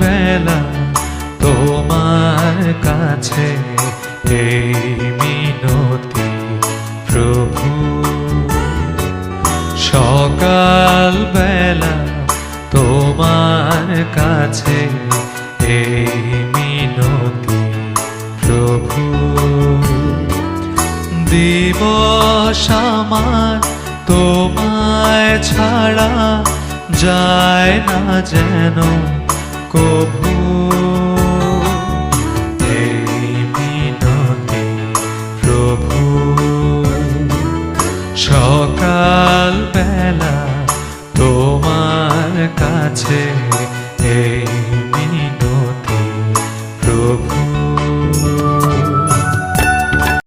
বেলা তোমার কাছে এই মিনতি, প্রভু। সকাল বেলা তোমার কাছে এই মিনতি, প্রভু। দিবস আমার তোমায় ছাড়া যায় না যেন মিনতি প্রভু সকাল বেলা তোমার কাছে এই